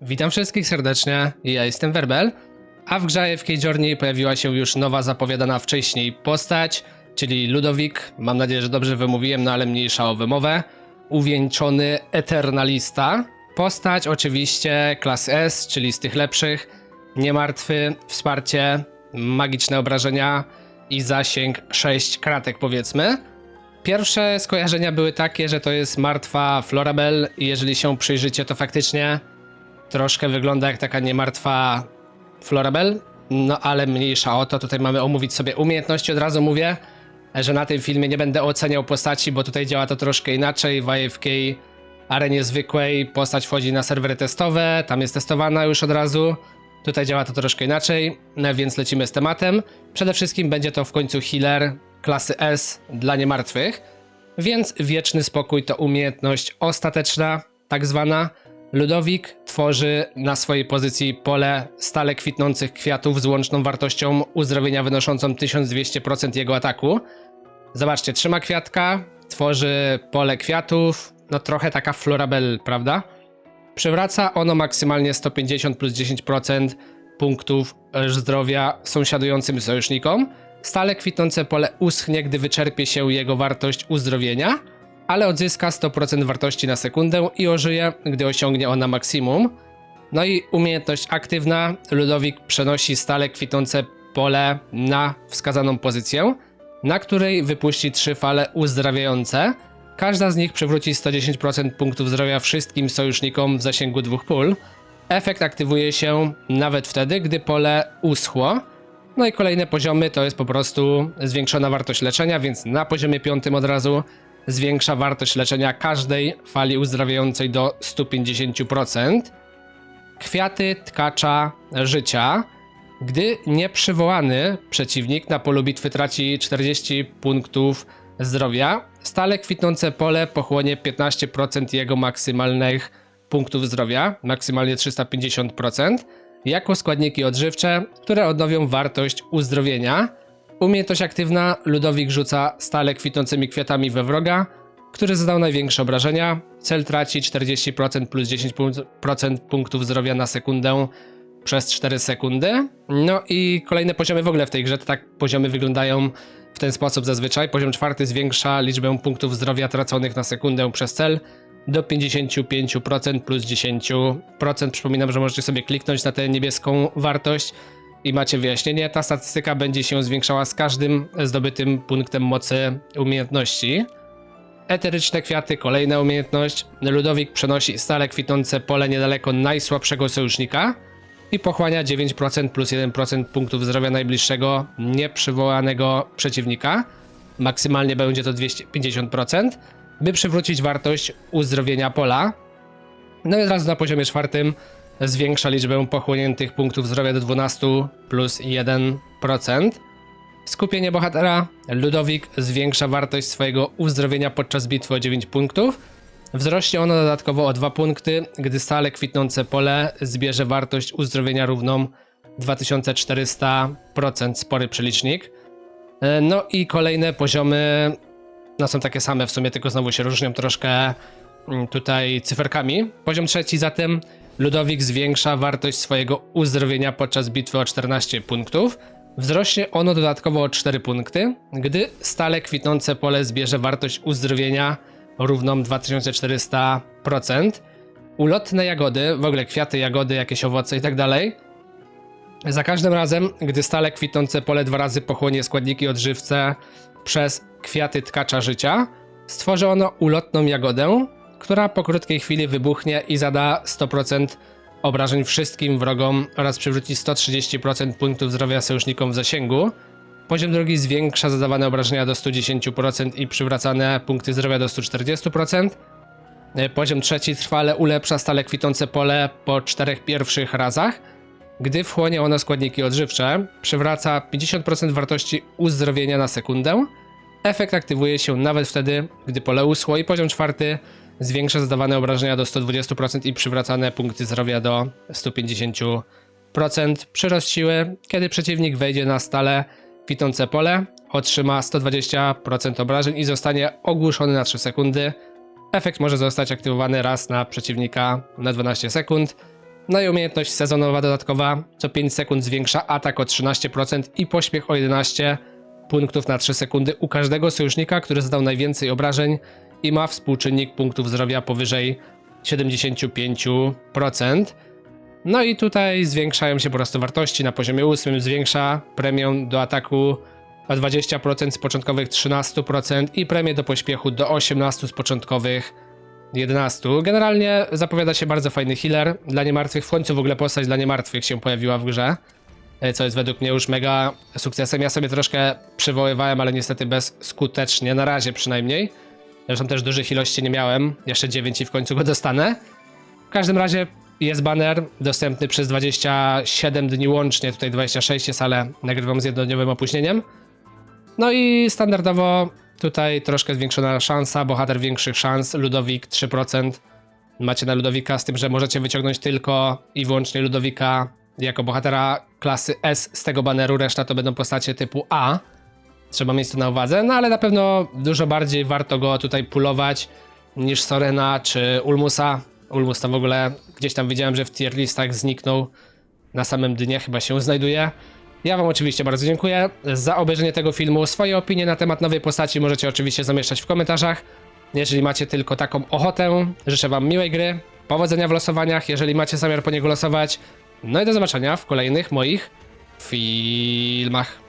Witam wszystkich serdecznie, ja jestem Werbel, a w grze FK Journey pojawiła się już nowa zapowiadana wcześniej postać, czyli Ludowik, mam nadzieję, że dobrze wymówiłem, no ale mniejsza o wymowę, uwieńczony Eternalista, postać oczywiście klasy S, czyli z tych lepszych, niemartwy, wsparcie, magiczne obrażenia i zasięg 6 kratek powiedzmy. Pierwsze skojarzenia były takie, że to jest martwa Florabelle. I jeżeli się przyjrzycie, to faktycznie troszkę wygląda jak taka niemartwa Florabelle, no ale mniejsza o to. Tutaj mamy omówić sobie umiejętności, od razu mówię, że na tym filmie nie będę oceniał postaci, bo tutaj działa to troszkę inaczej. W AFK arenie zwykłej postać wchodzi na serwery testowe, tam jest testowana już od razu. Tutaj działa to troszkę inaczej, no więc lecimy z tematem. Przede wszystkim będzie to w końcu healer klasy S dla niemartwych, więc wieczny spokój to umiejętność ostateczna, tak zwana. Ludowik tworzy na swojej pozycji pole stale kwitnących kwiatów z łączną wartością uzdrowienia wynoszącą 1200% jego ataku. Zobaczcie, trzyma kwiatka, tworzy pole kwiatów, no trochę taka florabelle, prawda? Przywraca ono maksymalnie 150 plus 10% punktów zdrowia sąsiadującym sojusznikom. Stale kwitnące pole uschnie, gdy wyczerpie się jego wartość uzdrowienia, ale odzyska 100% wartości na sekundę i ożyje, gdy osiągnie ona maksimum. No i umiejętność aktywna. Ludowik przenosi stale kwitnące pole na wskazaną pozycję, na której wypuści trzy fale uzdrawiające. Każda z nich przywróci 110% punktów zdrowia wszystkim sojusznikom w zasięgu dwóch pól. Efekt aktywuje się nawet wtedy, gdy pole uschło. No i kolejne poziomy to jest po prostu zwiększona wartość leczenia, więc na poziomie piątym od razu zwiększa wartość leczenia każdej fali uzdrawiającej do 150%. Kwiaty tkacza życia. Gdy nieprzywołany przeciwnik na polu bitwy traci 40 punktów zdrowia, stale kwitnące pole pochłonie 15% jego maksymalnych punktów zdrowia, maksymalnie 350%, jako składniki odżywcze, które odnowią wartość uzdrowienia. Umiejętność aktywna Ludowik rzuca stale kwitnącymi kwiatami we wroga, który zadał największe obrażenia. Cel traci 40% plus 10% punktów zdrowia na sekundę przez 4 sekundy. No i kolejne poziomy w ogóle w tej grze, to tak poziomy wyglądają w ten sposób zazwyczaj. Poziom czwarty zwiększa liczbę punktów zdrowia traconych na sekundę przez cel do 55% plus 10%. Przypominam, że możecie sobie kliknąć na tę niebieską wartość i macie wyjaśnienie. Ta statystyka będzie się zwiększała z każdym zdobytym punktem mocy umiejętności. Eteryczne kwiaty, kolejna umiejętność. Ludowik przenosi stale kwitnące pole niedaleko najsłabszego sojusznika i pochłania 9% plus 1% punktów zdrowia najbliższego nieprzywołanego przeciwnika. Maksymalnie będzie to 250%, by przywrócić wartość uzdrowienia pola. No i od razu na poziomie czwartym zwiększa liczbę pochłoniętych punktów zdrowia do 12 plus 1%. Skupienie bohatera. Ludowik zwiększa wartość swojego uzdrowienia podczas bitwy o 9 punktów. Wzrośnie ono dodatkowo o 2 punkty, gdy stale kwitnące pole zbierze wartość uzdrowienia równą 2400%, spory przelicznik. E, No i kolejne poziomy no są takie same w sumie, tylko znowu się różnią troszkę mm, tutaj cyferkami. Poziom trzeci zatem Ludowik zwiększa wartość swojego uzdrowienia podczas bitwy o 14 punktów. Wzrośnie ono dodatkowo o 4 punkty, gdy stale kwitnące pole zbierze wartość uzdrowienia równą 2400%. Ulotne jagody, w ogóle kwiaty, jagody, jakieś owoce i tak. Za każdym razem, gdy stale kwitnące pole dwa razy pochłonie składniki odżywcze przez kwiaty tkacza życia, stworzy ono ulotną jagodę, która po krótkiej chwili wybuchnie i zada 100% obrażeń wszystkim wrogom oraz przywróci 130% punktów zdrowia sojusznikom w zasięgu. Poziom drugi zwiększa zadawane obrażenia do 110% i przywracane punkty zdrowia do 140%. E, Poziom trzeci trwale ulepsza stale kwitnące pole po czterech pierwszych razach. Gdy wchłonie ono składniki odżywcze, przywraca 50% wartości uzdrowienia na sekundę. Efekt aktywuje się nawet wtedy, gdy pole uschło i poziom czwarty zwiększa zadawane obrażenia do 120% i przywracane punkty zdrowia do 150%. Przyrost siły, kiedy przeciwnik wejdzie na stale kwitnące pole, otrzyma 120% obrażeń i zostanie ogłuszony na 3 sekundy. Efekt może zostać aktywowany raz na przeciwnika na 12 sekund. No i umiejętność sezonowa dodatkowa, co 5 sekund zwiększa atak o 13% i pośpiech o 11 punktów na 3 sekundy u każdego sojusznika, który zadał najwięcej obrażeń i ma współczynnik punktów zdrowia powyżej 75%. No i tutaj zwiększają się po prostu wartości. Na poziomie 8 zwiększa premię do ataku o 20% z początkowych 13% i premię do pośpiechu do 18 z początkowych 11. Generalnie zapowiada się bardzo fajny healer dla niemartwych. W końcu w ogóle postać dla niemartwych się pojawiła w grze, e, co jest według mnie już mega sukcesem. Ja sobie troszkę przywoływałem, ale niestety bezskutecznie, na razie przynajmniej. Zresztą też dużych ilości nie miałem, jeszcze 9 i w końcu go dostanę. W każdym razie jest banner dostępny przez 27 dni łącznie, tutaj 26 jest, ale nagrywam z jednodniowym opóźnieniem. No i standardowo tutaj troszkę zwiększona szansa, bohater większych szans, Ludowik 3%. Macie na Ludowika z tym, że możecie wyciągnąć tylko i wyłącznie Ludowika jako bohatera klasy S z tego baneru, reszta to będą postacie typu A. Trzeba mieć to na uwadze, no ale na pewno dużo bardziej warto go tutaj pulować niż Sorena czy Ulmusa. Ulmus to w ogóle gdzieś tam widziałem, że w tier listach zniknął na samym dnie chyba się znajduje. Ja wam oczywiście bardzo dziękuję za obejrzenie tego filmu. Swoje opinie na temat nowej postaci możecie oczywiście zamieszczać w komentarzach. Jeżeli macie tylko taką ochotę, życzę wam miłej gry, powodzenia w losowaniach, jeżeli macie zamiar po niego losować. No i do zobaczenia w kolejnych moich filmach.